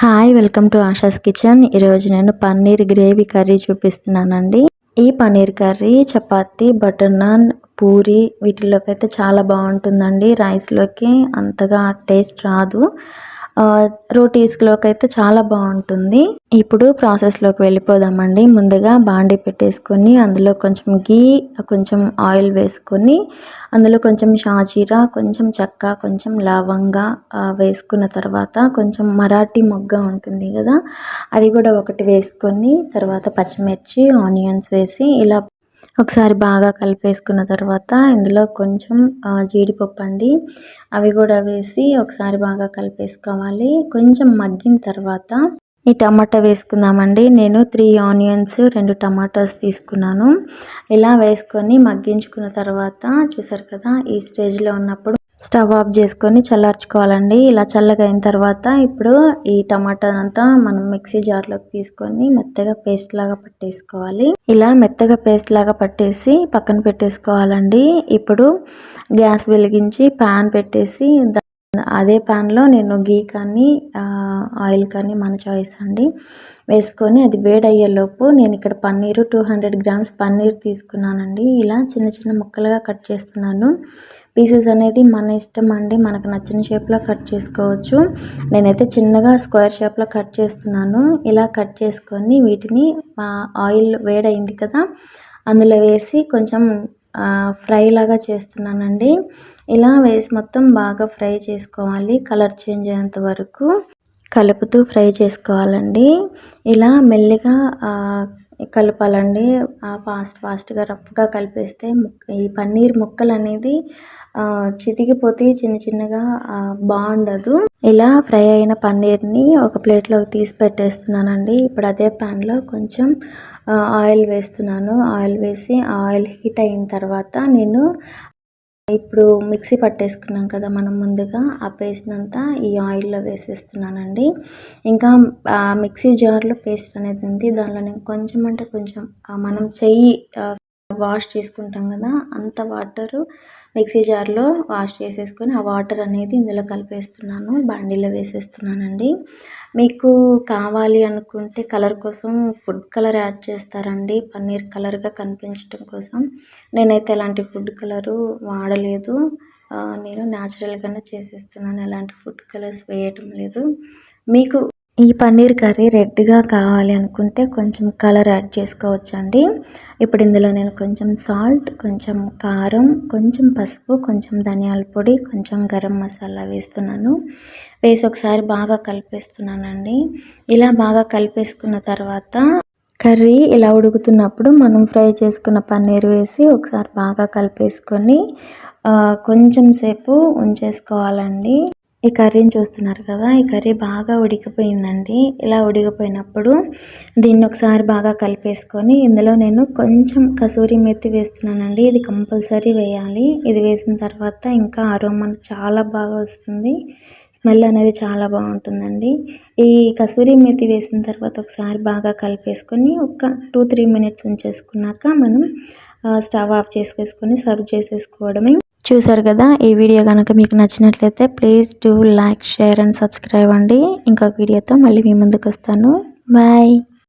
Hi welcome to Asha's kitchen. ఈరోజు నేను paneer gravy curry చూపిస్తున్నానండి. ఈ పన్నీర్ కర్రీ చపాతి బటర్ నాన్ పూరి వీటిలోకి అయితే చాలా బాగుంటుందండి. రైస్లోకి అంతగా టేస్ట్ రాదు. రోటీస్లోకి అయితే చాలా బాగుంటుంది. ఇప్పుడు ప్రాసెస్లోకి వెళ్ళిపోదామండి. ముందుగా బాండి పెట్టేసుకొని అందులో కొంచెం గీ కొంచెం ఆయిల్ వేసుకొని అందులో కొంచెం షాజీరా కొంచెం చెక్క కొంచెం లవంగా వేసుకున్న తర్వాత కొంచెం మరాఠీ మొగ్గ ఉంటుంది కదా అది కూడా ఒకటి వేసుకొని తర్వాత పచ్చిమిర్చి ఆనియన్స్ వేసి ఇలా ఒకసారి బాగా కలిపేసుకున్న తర్వాత ఇందులో కొంచెం జీడిపప్పు అండి. అవి కూడా వేసి ఒకసారి బాగా కలిపేసుకోవాలి. కొంచెం మగ్గిన తర్వాత ఈ టమాటా వేసుకుందామండి. నేను త్రీ ఆనియన్స్ రెండు టమాటాస్ తీసుకున్నాను. ఇలా వేసుకొని మగ్గించుకున్న తర్వాత చూసారు కదా ఈ స్టేజ్లో ఉన్నప్పుడు స్టవ్ ఆఫ్ చేసుకొని చల్లార్చుకోవాలండి. ఇలా చల్లగా అయిన తర్వాత ఇప్పుడు ఈ టమాటా అంతా మనం మిక్సీ జార్లోకి తీసుకొని మెత్తగా పేస్ట్ లాగా పట్టేసుకోవాలి. ఇలా మెత్తగా పేస్ట్ లాగా పట్టేసి పక్కన పెట్టేసుకోవాలండి. ఇప్పుడు గ్యాస్ వెలిగించి ప్యాన్ పెట్టేసి అదే ప్యాన్లో నేను గీ కానీ ఆయిల్ కానీ మన చాయిస్ అండి. వేసుకొని అది వేడయ్యేలోపు నేను ఇక్కడ paneer two hundred grams paneer తీసుకున్నానండి. ఇలా చిన్న చిన్న ముక్కలుగా కట్ చేస్తున్నాను. పీసెస్ అనేది మన ఇష్టం అండి. మనకు నచ్చిన షేప్లో కట్ చేసుకోవచ్చు. నేనైతే చిన్నగా స్క్వేర్ షేప్లో కట్ చేస్తున్నాను. ఇలా కట్ చేసుకొని వీటిని ఆయిల్ వేడైంది కదా అందులో వేసి కొంచెం ఫ్రై లాగా చేస్తున్నానండి. ఇలా వేసి మొత్తం బాగా ఫ్రై చేసుకోవాలి. కలర్ చేంజ్ అయ్యేంత వరకు కలుపుతూ ఫ్రై చేసుకోవాలండి. ఇలా మెల్లిగా కలపాలండి. ఫాస్ట్ ఫాస్ట్గా రఫ్గా కలిపేస్తే ఈ పన్నీర్ ముక్కలు అనేది చితికిపోతే చిన్న చిన్నగా బాగుండదు. ఇలా ఫ్రై అయిన పన్నీర్ని ఒక ప్లేట్లోకి తీసి పెట్టేస్తున్నానండి. ఇప్పుడు అదే ప్యాన్లో కొంచెం ఆయిల్ వేస్తున్నాను. ఆయిల్ వేసి ఆయిల్ హీట్ అయిన తర్వాత నేను ఇప్పుడు మిక్సీ పట్టేసుకున్నాం కదా మనం ముందుగా. ఆ పేస్ట్ అంతా ఈ ఆయిల్లో వేసేస్తున్నానండి. ఇంకా మిక్సీ జార్లో పేస్ట్ అనేది ఉంది. దానిలో నేను కొంచెం అంటే కొంచెం మనం చెయ్యి వాష్ చేసుకుంటాం కదా అంత వాటరు మిక్సీ జార్లో వాష్ చేసేసుకొని ఆ వాటర్ అనేది ఇందులో కలిపేస్తున్నాను. బాండీలో వేసేస్తున్నానండి. మీకు కావాలి అనుకుంటే కలర్ కోసం ఫుడ్ కలర్ యాడ్ చేస్తారండి. పన్నీర్ కలర్గా కనిపించటం కోసం. నేనైతే ఎలాంటి ఫుడ్ కలరు వాడలేదు. నేను న్యాచురల్గానే చేసేస్తున్నాను. ఎలాంటి ఫుడ్ కలర్స్ వేయటం లేదు. మీకు ఈ పన్నీర్ కర్రీ రెడ్గా కావాలి అనుకుంటే కొంచెం కలర్ యాడ్ చేసుకోవచ్చండి. ఇప్పుడు ఇందులో నేను కొంచెం సాల్ట్ కొంచెం కారం కొంచెం పసుపు కొంచెం ధనియాల పొడి కొంచెం గరం మసాలా వేస్తున్నాను. వేసి ఒకసారి బాగా కలిపేస్తున్నానండి. ఇలా బాగా కలిపేసుకున్న తర్వాత కర్రీ ఇలా ఉడుకుతున్నప్పుడు మనం ఫ్రై చేసుకున్న పన్నీర్ వేసి ఒకసారి బాగా కలిపేసుకొని కొంచెం సేపు ఉంచేసుకోవాలండి. ఈ కర్రీని చూస్తున్నారు కదా ఈ కర్రీ బాగా ఉడికిపోయిందండి. ఇలా ఉడికిపోయినప్పుడు దీన్ని ఒకసారి బాగా కలిపేసుకొని ఇందులో నేను కొంచెం కసూరి మెత్తి వేస్తున్నానండి. ఇది కంపల్సరీ వేయాలి. ఇది వేసిన తర్వాత ఇంకా అరోమా చాలా బాగా వస్తుంది. స్మెల్ అనేది చాలా బాగుంటుందండి. ఈ కసూరి మెత్తి వేసిన తర్వాత ఒకసారి బాగా కలిపేసుకొని ఒక టూ త్రీ మినిట్స్ ఉంచేసుకున్నాక మనం స్టవ్ ఆఫ్ చేసేసుకొని సర్వ్ చేసేసుకోవడమే చూసారు కదా ఈ వీడియో కనుక మీకు నచ్చినట్లయితే please do like share and subscribe అండి. ఇంకొక వీడియోతో మళ్ళీ మీ ముందుకు వస్తాను. బాయ్.